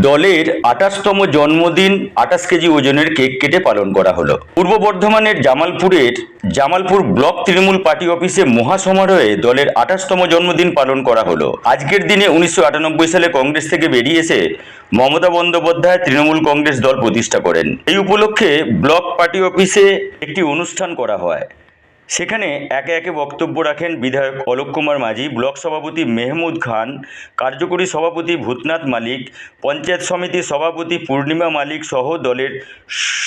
দলের আঠাশতম জন্মদিন আঠাশ কেজি ওজনের কেক কেটে পালন করা হলো। পূর্ব বর্ধমানের জামালপুরের জামালপুর ব্লক তৃণমূল পার্টি অফিসে মহাসমারোহে দলের আঠাশতম জন্মদিন পালন করা হলো। আজকের দিনে উনিশশো আটানব্বই সালে কংগ্রেস থেকে বেরিয়ে এসে মমতা বন্দ্যোপাধ্যায় তৃণমূল কংগ্রেস দল প্রতিষ্ঠা করেন। এই উপলক্ষে ব্লক পার্টি অফিসে একটি অনুষ্ঠান করা হয়। সেখানে একে একে বক্তব্য রাখেন বিধায়ক অলোক কুমার মাঝি, ব্লক সভাপতি মেহমুদ খান, কার্যকরী সভাপতি ভূতনাথ মালিক, পঞ্চায়েত সমিতির সভাপতি পূর্ণিমা মালিক সহ দলের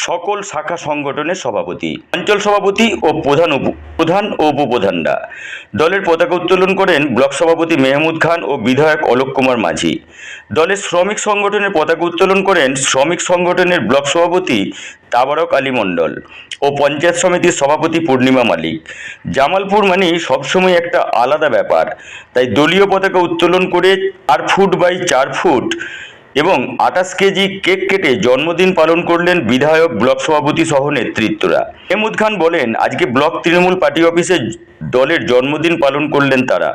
সকল শাখা সংগঠনের সভাপতি। অঞ্চল সভাপতি ও প্রধান প্রধান ও উপপ্রধানরা। দলের পতাকা উত্তোলন করেন ব্লক সভাপতি মেহমুদ খান ও বিধায়ক অলোক কুমার মাঝি। দলের শ্রমিক সংগঠনের পতাকা উত্তোলন করেন শ্রমিক সংগঠনের ব্লক সভাপতি তাবারক আলী মণ্ডল ও পঞ্চায়েত সমিতির সভাপতি পূর্ণিমা মালিক। জামালপুর মানে সবসময় একটা আলাদা ব্যাপার। তাই দলীয় পতাকা উত্তোলন করে চার ফুট বাই চার ফুট এবং আঠাশ কেজি কেক কেটে জন্মদিন পালন করলেন বিধায়ক ব্লক সভাপতি সহ নেতৃত্বরা। হেমুদ খান বলেন, আজকে ব্লক তৃণমূল পার্টি অফিসে দলের জন্মদিন পালন করলেন তারা।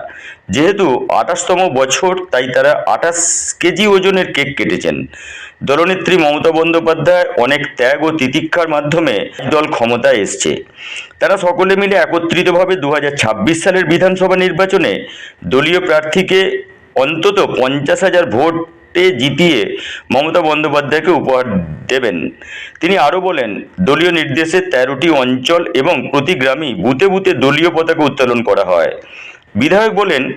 যেহেতু আঠাশতম বছর, তাই তারা আঠাশ কেজি ওজনের কেক কেটেছেন। দলনেত্রী মমতা বন্দ্যোপাধ্যায় অনেক ত্যাগ ও তিতিক্ষার মাধ্যমে দল ক্ষমতায় এসছে। তারা সকলে মিলে একত্রিতভাবে দু হাজার ছাব্বিশ সালের বিধানসভা নির্বাচনে দলীয় প্রার্থীকে অন্তত পঞ্চাশ হাজার ভোটে জিতিয়ে মমতা বন্দ্যোপাধ্যায়কে উপহার দেবেন। তিনি আরও বলেন, দলীয় নির্দেশে তেরোটি অঞ্চল এবং প্রতি গ্রামেই বুথে বুথে দলীয় পতাকা উত্তোলন করা হয়। বিধায়ক বলেন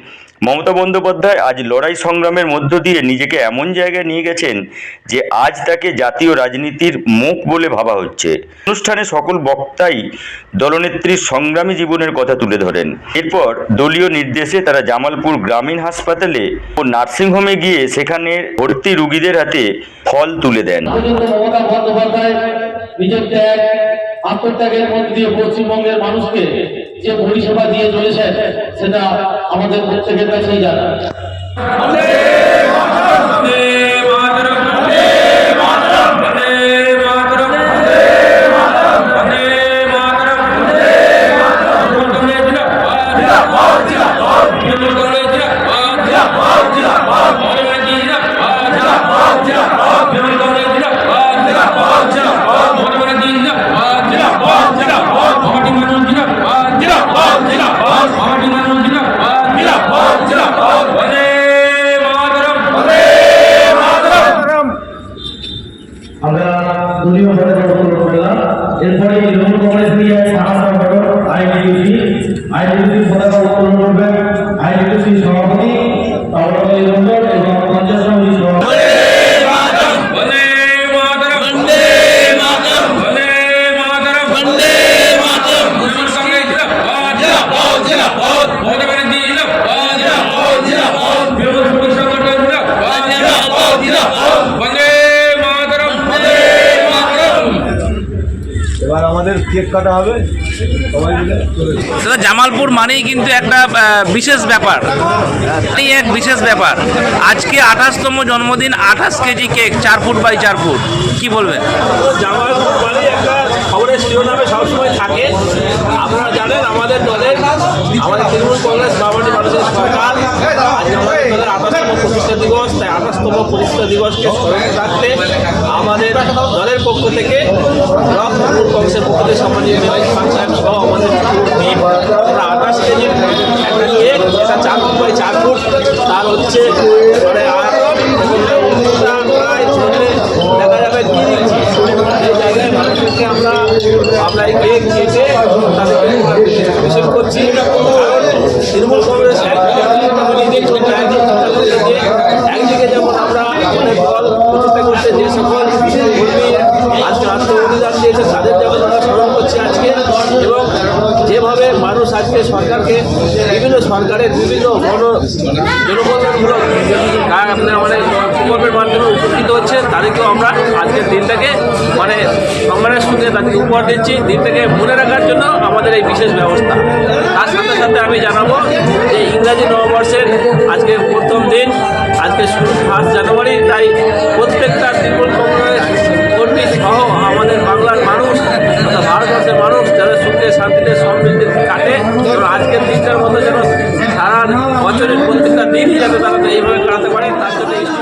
মমতা বন্দ্যোপাধ্যায় আজ লড়াই সংগ্রামের মধ্য দিয়ে নিজেকে এমন জায়গায় নিয়ে গেছেন যে আজ তাকে জাতীয় রাজনীতির মুখ বলে ভাবা হচ্ছে। অনুষ্ঠানে সকল বক্তাই দলনেত্রীর সংগ্রামী জীবনের কথা তুলে ধরেন। এরপর দলীয় নির্দেশে তারা জামালপুর গ্রামীণ হাসপাতালে ও নার্সিংহোমে গিয়ে সেখানে ভর্তি রুগীদের হাতে ফল তুলে দেন। আত্মত্যাগের মধ্যে দিয়ে পশ্চিমবঙ্গের মানুষকে যে পরিষেবা দিয়ে চলেছে সেটা আমাদের প্রত্যেকের কাছেই জানা। এরপরে তৃণমূল কংগ্রেস নিয়ে থানা সংগঠন আইডিউসি আইডিউসি পতাকা উত্তোলন করবেন আইডিউসি সভাপতি তারপরে মন্ডল এবং পঞ্চায়েত সমিতি সভাপতি वन्दे এবার আমাদের কেক কাটা হবে। সবাই মিলে সেটা জামালপুর মানেই কিন্তু একটা বিশেষ ব্যাপার। এই এক বিশেষ ব্যাপার। আজকে আঠাশতম জন্মদিন আঠাশ কেজি কেক চার ফুট বাই চার ফুট। কি বলবেন? জামালপুর মানে একটা খবরের শিরোনামে সবসময় থাকে। আপনারা জানেন আমাদের দলের আমাদের তৃণমূল কংগ্রেস বাবাটি মানুষের সরকার। আজকে আমাদের দলের আঠাশতম প্রতিষ্ঠা দিবস তাই আঠাশতম প্রতিষ্ঠা দিবসকে স্মরণে রাখতে আমাদের দলের পক্ষ থেকে ব্লক তৃণমূল কংগ্রেসের পক্ষ থেকে সম্মানীয় মেয়র খান সাহেব সহ আমাদের টিম আমরা আঠাশ কেজির একটা কেক এটা চার ফুট বাই চার ফুট, তার হচ্ছে মানে উচ্চতা দেখা এই জায়গায় মানুষকে আমরা আমরা এই করছি। তৃণমূল কংগ্রেস আজকে সরকারকে বিভিন্ন সরকারের বিভিন্ন গণ জনকল্যাণমূলক কাজ আপনার মানে প্রকল্পের মাধ্যমে উপকৃত হচ্ছে। তাদেরকেও আমরা আজকের দিনটাকে মানে সম্মানের সঙ্গে তাদেরকে উপহার দিচ্ছি। দিনটাকে মনে রাখার জন্য আমাদের এই বিশেষ ব্যবস্থা। তার সাথে সাথে আমি জানাব যে ইংরাজি নববর্ষের আজকে প্রথম দিন, আজকে ফার্স্ট জানুয়ারি, তাই শান্তিতে সমৃদ্ধি কাটে এবং আজকের দিনটার মতো যেন সারা বছরের প্রত্যেকটা দিন যাতে তারা এইভাবে কাটাতে পারে, তার জন্য